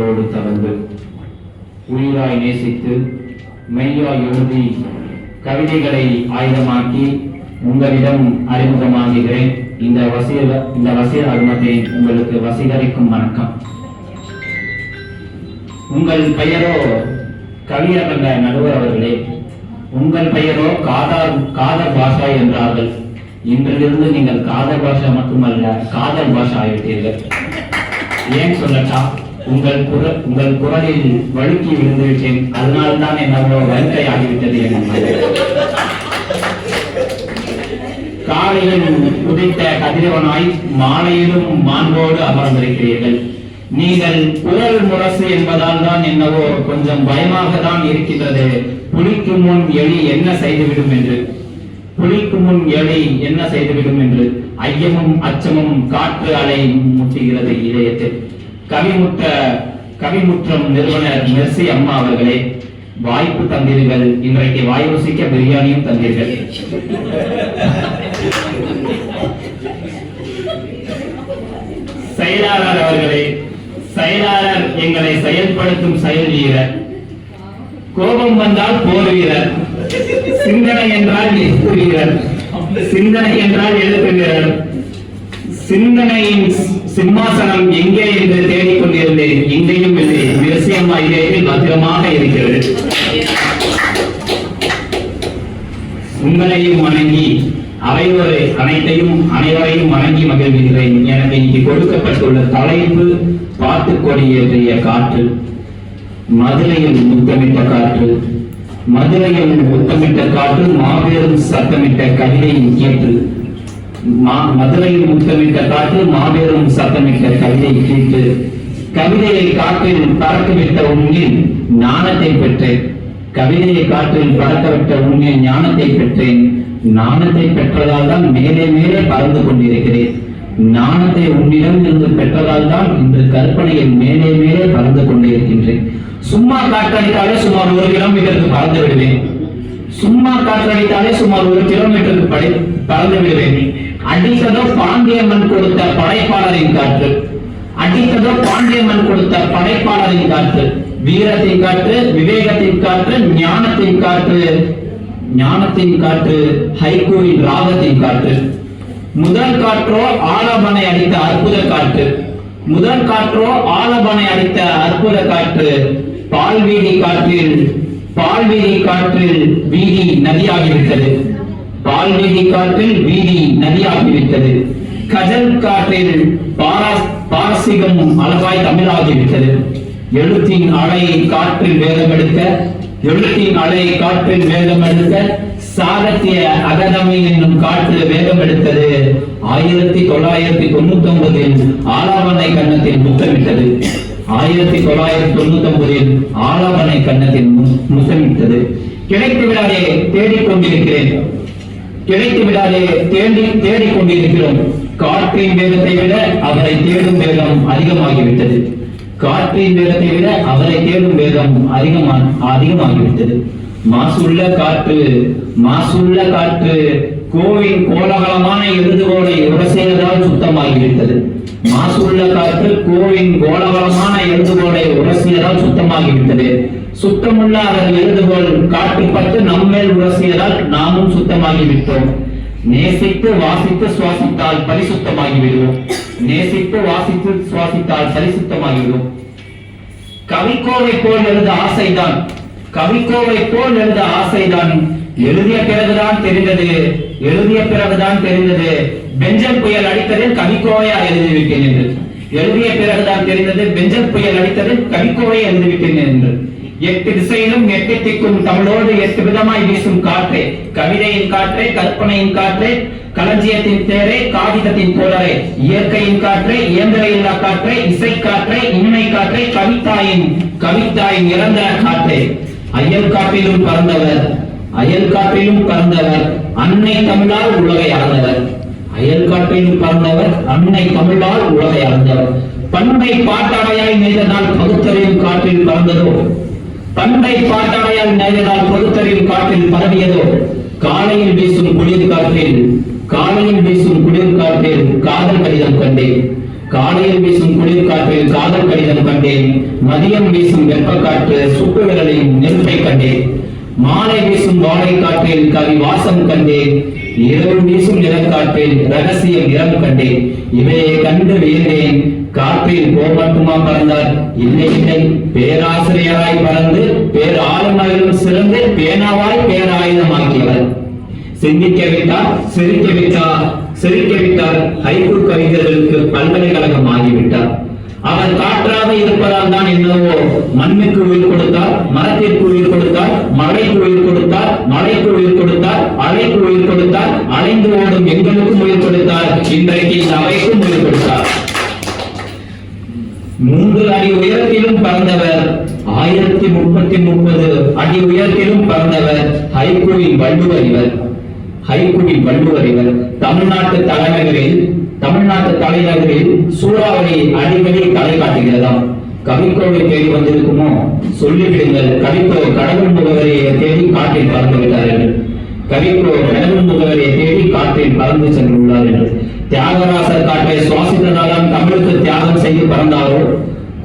உங்களோடு தவழ்ந்து உயிராய் நேசித்து மெய்யாய் எழுதி கவிதைகளை ஆயுதமாக்கி உங்களிடம் அறிமுகமாகுகிறேன். இந்த வசீர இந்த வசிய அருமத்தை உங்களுக்கு வசீகரிக்கும் வணக்கம். உங்கள் பெயரோ கவியரங்க நடுவர் அவர்களே. உங்கள் பெயரோ காதர் காதர் பாஷா என்றார்கள். இன்றிலிருந்து நீங்கள் காதர் பாஷா மட்டுமல்ல காதர் பாஷா ஆகிவிட்டீர்கள். ஏன் சொல்லட்டா? உங்கள் குரல் உங்கள் குரலில் வழுக்கி விழுந்து விட்டேன் அதனால்தான் என்னவோ வழுக்கை ஆகிவிட்டது என்ன காலையில் உதித்த கதிரவனாய் மாலையிலும் மாண்போடு அமர்ந்திருக்கிறீர்கள். நீங்கள் குரல் முரசு என்பதால் தான் என்னவோ கொஞ்சம் பயமாக தான் இருக்கின்றது. புலிக்கு முன் எலி என்ன செய்துவிடும் என்று. புலிக்கு முன் எலி என்ன செய்துவிடும் என்று. ஐயமும் அச்சமும் காற்று அலை முட்டுகிறது இதயத்தில். கவிமுற்ற கவிமுற்றம் நிறுவனர் மெர்சி அம்மா அவர்களே வாய்ப்பு தந்தீர்கள். இன்றைக்கு வாய் ருசிக்க பிரியாணியும் தந்தீர்கள். செயலாளர் அவர்களே செயலாளர் எங்களை செயல்படுத்தும் செயல் வீரர். கோபம் வந்தால் போர் வீரர். சிந்தனை என்றால் எழுத்து வீரர். சிந்தனை என்றால் எழுத்து வீரர். சிந்தனையின் சிம்மாசனம் எங்கே என்று தேடிக் கொண்டிருந்தேன் எங்கேயும் இல்லை. விவசாயம் இதயத்தில் பத்திரமாக இருக்கிறது. உங்களையும் வணங்கி அவையோரை அனைத்தையும் அனைவரையும் வணங்கி மகிழ்கிறேன் எனக்கு இங்கு கொடுக்கப்பட்டுள்ள தலைப்பு பாட்டு கொடியேற்றிய காற்று மதுரையில் முத்தமிட்ட காற்று மதுரையில் முத்தமிட்ட காற்று மாபெரும் சத்தமிட்ட கவிதையின் கேட்டு மதுரையில் முத்தமிட்ட காற்று மாபெரும் சத்தமிட்ட கவிதை கேட்டு கவிதையை காற்றில் பறக்கவிட்ட உண்மையில் ஞானத்தை பெற்றேன். கவிதையை காற்றில் பறக்கவிட்ட உண்மையில் ஞானத்தை பெற்றேன். ஞானத்தை பெற்றதால் தான் மேலே மேலே பறந்து கொண்டிருக்கிறேன். ஞானத்தை உன்னிடம் இருந்து பெற்றதால் தான் இன்று கற்பனையில் மேலே மேலே பறந்து கொண்டிருக்கின்றேன். சும்மா காற்றடித்தாலே சுமார் ஒரு கிலோமீட்டருக்கு பறந்து விடுவேன். சும்மா காற்றடித்தாலே சுமார் ஒரு கிலோமீட்டருக்கு படை பறந்து விடுவேன். அடித்ததோ பாண்டியம்மன் கொடுத்த படைப்பாளரின் காற்று. அடித்ததோ பாண்டியம்மன் கொடுத்த படைப்பாளரின் காற்று. வீரத்தின் காற்று விவேகத்தின் காற்று ஞானத்தின் காற்று. ஞானத்தின் காற்று ஹைகோவின் ராகத்தின் காற்று. முதல் காற்றோ ஆலபனை அடித்த அற்புத காற்று. முதல் காற்றோ ஆலபனை அடித்த அற்புத காற்று. பால்வீதி காற்றில் பால்வீதி காற்றில் வீதி நதியாகிவிட்டது. பால்வீதி காற்றில் வீதி நதியாகிவிட்டது. கஜல் காற்றில் பாரசீகம் அழகாய் தமிழாகிவிட்டது. எழுத்தின் அலையை காற்றில் வேகமெடுக்க எழுத்தின் அலையை காற்றில் வேகமெடுக்க சாகத்திய அகதமை என்னும் காற்று வேகம் எடுத்தது. ஆயிரத்தி தொள்ளாயிரத்தி தொண்ணூத்தி ஒன்பதில் ஆலாவணை கன்னத்தில் முத்தமிட்டது. ஆயிரத்தி தொள்ளாயிரத்தி தொண்ணூத்தி ஒன்பதில் ஆலாவணை கன்னத்தில் மு- முத்தமிட்டது. கிடைத்து விடாதே தேடிக் கொண்டிருக்கிறேன் கிடைத்து விடாதே தேடி தேடிக் கொண்டிருக்கிறோம் காற்றின் வேகத்தை விட அவரை தேடும் வேகம் அதிகமாகிவிட்டது. காற்றின் வேகத்தை விட அவரை தேடும் வேகம் அதிகமா அதிகமாகிவிட்டது. மாசுள்ள காற்று மாசுள்ள காற்று கோவின் கோலாகலமான எழுதுகோலை உரசியதால் சுத்தமாகிவிட்டது. மாசுள்ள காற்று கோவின் கோலாகலமான எழுதுகோலை உரசியதால் சுத்தமாகிவிட்டது. சுத்தமுள்ள அவர் எழுதுகோள் காட்டுப்பட்டு நம்மேல் உரசியதால் நாமும் சுத்தமாகி விட்டோம் நேசித்து வாசித்து சுவாசித்தால் பரிசுத்தமாகி விடுவோம் நேசித்து வாசித்து சுவாசித்தால் பரிசுத்தமாகிவிடும் கவிக்கோவை போல் எழுத ஆசைதான். கவிக்கோவை போல் எழுத ஆசைதான். எழுதிய பிறகுதான் தெரிந்தது. எழுதிய பிறகுதான் தெரிந்தது. பெஞ்சல் புயல் அடித்ததில் கவிக்கோவையா எழுதிவிட்டேன் என்று. எழுதிய பிறகுதான் தெரிந்தது. பெஞ்சல் புயல் அடித்ததில் கவிக்கோவை எழுதிவிட்டேன் என்று. எட்டு திசையிலும் எட்டு திக்கும் தமிழோடு எட்டு விதமாய் வீசும் காற்றே. கவிதையின் காற்றே கற்பனையின் காற்றே களஞ்சியத்தின் தேரே காகிதத்தின் தோழரே. இயற்கையின் காற்றே இயந்திர இல்லா காற்றே இசை காற்றே இன்மை காற்றே கவிதாயின் கவிதாயின் இறந்த காற்றே. அயல் காப்பிலும் பறந்தவர் அயல் காப்பிலும் பறந்தவர் அன்னை தமிழால் உலகை அளந்தவர் அயல் காப்பிலும் பறந்தவர் அன்னை தமிழால் உலகை அளந்தவர் பண்பை பாட்டாடையாய் நெய்தனால் பகுத்தறியும் காற்றில் பறந்ததோ? தந்தை பாட்டாடையால் நெய்தனால் பகுத்தறியும் காற்றில் பரவியதோ காலையில் வீசும் குளிர் காற்றில் காலையில் வீசும் குளிர் காற்றில் காதல் கடிதம் கண்டேன். காலையில் வீசும் குளிர் காற்றில் காதல் கடிதம் கண்டேன். மதியம் வீசும் வெப்ப காற்று சுட்டு விரலையும் நெருப்பை கண்டேன். மாலை வீசும் வாழை காற்றில் கவி வாசம் கண்டேன். இரவு வீசும் நிலக்காற்றில் ரகசியம் நிறம் கண்டேன். இவையை கண்டு வியந்தேன். காற்றில் கோபத்துமா மட்டுமா பறந்தார் இல்லை இல்லை. பேராசிரியராய் பறந்து பேர் சிறந்து பேனாவாய் பேராயுதமாக்கியவர். சிந்திக்க விட்டார் சிரிக்க விட்டார் சிரிக்க விட்டார். ஹைகூ கவிஞர்களுக்கு பல்கலைக்கழகம் ஆகிவிட்டார். அவர் காற்றாக இருப்பதால் தான் என்னவோ மண்ணுக்கு உயிர் கொடுத்தார் மரத்திற்கு உயிர் கொடுத்தார் மழைக்கு உயிர் கொடுத்தார் மழைக்கு உயிர் கொடுத்தார் அலைக்கு உயிர் கொடுத்தார் அலைந்து ஓடும் எங்களுக்கும் உயிர் கொடுத்தார் இன்றைக்கு இந்த அவைக்கும் உயிர் கொடுத்தார் மூன்று அடி உயரத்திலும் பறந்தவர் ஆயிரத்தி முப்பத்தி முப்பது அடி உயரத்திலும் பறந்தவர் ஹைகோவின் வள்ளுவர் இவர். ஹைகோவின் வள்ளுவர் இவர். தமிழ்நாட்டு தலைநகரில் தமிழ்நாட்டு தலைநகரில் சூறாவளி அடிக்கடி தலை காட்டுகிறதாம் கவிக்கோவை தேடி வந்திருக்குமோ? சொல்லிவிடுங்கள். கவிக்கோ கடவுள் முகவரியை தேடி காட்டில் பறந்து விட்டார்கள் கவிக்கோ கடவுள் முகவரியை தேடி காற்றில் பறந்து சென்றுள்ளார்கள் தியாகராசர் காற்றை சுவாசித்ததால்தான் தமிழுக்கு தியாகம் செய்து பறந்தாரோ?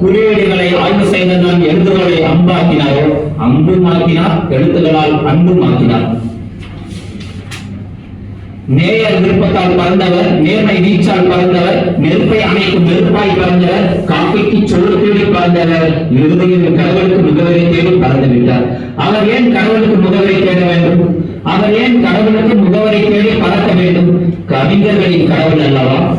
குறியீடுகளை ஆய்வு செய்ததான் எழுத்துக்களை அம்பாக்கினாரோ? அம்புமாக்கினார் எழுத்துக்களால் அன்புமாக்கினார். நேயர் விருப்பத்தால் பறந்தவர் நேர்மை வீச்சால் பறந்தவர் நெருப்பை அமைக்கும் நெருப்பாய் பறந்தவர் காப்பிக்கு சொல்லு தேடி பறந்தவர். இறுதியில் கடவுளுக்கு முகவரை தேடி பறந்து விட்டார். அவர் ஏன் கடவுளுக்கு முகவரை தேட வேண்டும்? அவர் ஏன் கடவுளுக்கு முகவரை தேடி பறக்க வேண்டும்? கவிஞர்களின் கடவுள் அல்லவா?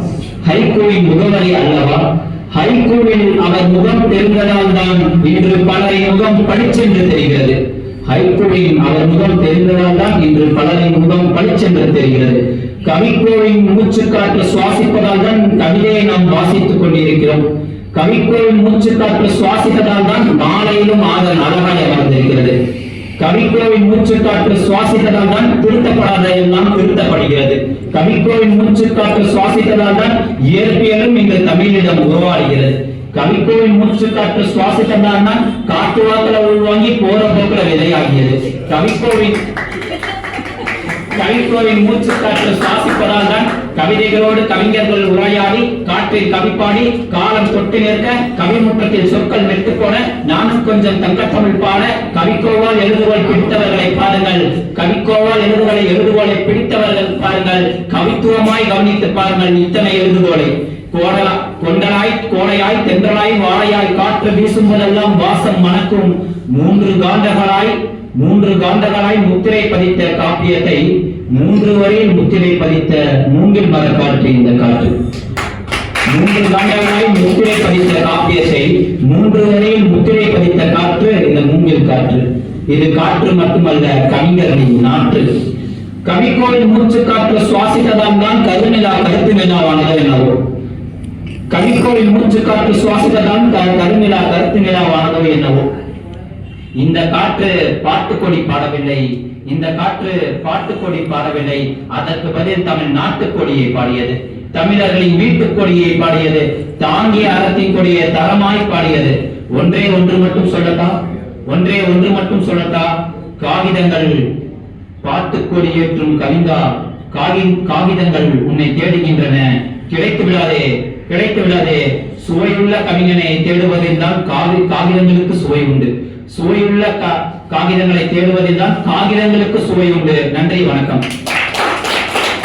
ஹைகோவின் முகவரி அல்லவா? ஹைகோவில் அவர் முகம் தெரிந்ததால் தான் இன்று பலரின் முகம் படிச்சென்று தெரிகிறது. ஹைகோவின் அவர் முகம் தெரிந்ததால் தான் இன்று பலரின் முகம் படிச்சென்று தெரிகிறது. கவிக்கோவின் மூச்சு காற்று சுவாசிப்பதால் தான் கவிதையை நாம் வாசித்துக் கொண்டிருக்கிறோம். கவிக்கோவின் மூச்சு காற்று சுவாசித்ததால் தான் மாலையிலும் ஆதல் அழகாய் அமர்ந்திருக்கிறது கவிக்கோவின் மூச்சு காற்று சுவாசித்ததால் தான் திருத்தப்படாத எல்லாம் திருத்தப்படுகிறது. கவிக்கோவின் மூச்சு காற்று சுவாசித்ததால் தான் இயற்பியலும் இன்று தமிழிடம் உருவாடுகிறது கவிக்கோவின் மூச்சு காற்று சுவாசித்ததால் தான் காட்டு உள்வாங்கி போற போக்குல விதையாகியது. கவிக்கோவின் கவிக்கோவின் மூச்சு காற்று சுவாசிப்பதால் தான் கவிதைகளோடு கவிஞர்கள் உரையாடி காற்றில் கவிப்பாடி காலம் தொட்டு நிற்க கவிமுற்றத்தில் சொற்கள் வெட்டு போன நானும் கொஞ்சம் தங்கத்தமிழ் பாட கவிக்கோவால் எழுதுகோல் பிடித்தவர்களை பாருங்கள். கவிக்கோவால் எழுதுகளை எழுதுகோலை பிடித்தவர்கள் பாருங்கள். கவித்துவமாய் கவனித்து பாருங்கள் இத்தனை எழுதுகோலை கோடலா கொண்டலாய் கோடையாய் தென்றலாய் வாழையாய் காற்று வீசும் போதெல்லாம் வாசம் மணக்கும். மூன்று காண்டகளாய் மூன்று காண்டகளாய் முத்திரை பதித்த காப்பியத்தை மூன்று வரையில் முத்திரை பதித்த மூங்கில் மர காற்று இந்த காற்று. மூன்று காண்டங்களாய் முத்திரை பதித்த காப்பியசை மூன்று வரையில் முத்திரை பதித்த காற்று இந்த மூங்கில் காற்று. இது காற்று மட்டுமல்ல கவிஞர்களின் நாற்று. கவிக்கோவில் மூச்சு காற்று சுவாசித்ததால் தான் கருநிலா கருத்து நிலாவானது என்னவோ கவிக்கோவில் மூச்சு காற்று சுவாசித்ததான் க- கருநிலா கருத்து நிலாவானதோ என்னவோ இந்த காற்று பாட்டுக்கொடி பாடவில்லை. இந்த காற்று பாட்டுக்கொடி பாடவில்லை. அதற்கு பதில் தமிழ் நாட்டுக்கொடியை பாடியது. தமிழர்களின் வீட்டுக் கொடியை பாடியது தாங்கிய அறத்தின் கொடியை தரமாய் பாடியது. ஒன்றே ஒன்று மட்டும் சொல்லட்டா? ஒன்றே ஒன்று மட்டும் சொல்லட்டா? காகிதங்கள் பாட்டு கொடியேற்றும் கவிதா காகி காகிதங்கள் உன்னை தேடுகின்றன. கிடைத்து விடாதே கிடைத்து விடாதே. சுவையுள்ள கவிஞனை தேடுவதில் தான் காகி காகிதங்களுக்கு சுவை உண்டு. சுவையுள்ள கா- காகிதங்களை தேடுவதில் தான் காகிதங்களுக்கு சுவை உண்டு. நன்றி வணக்கம்.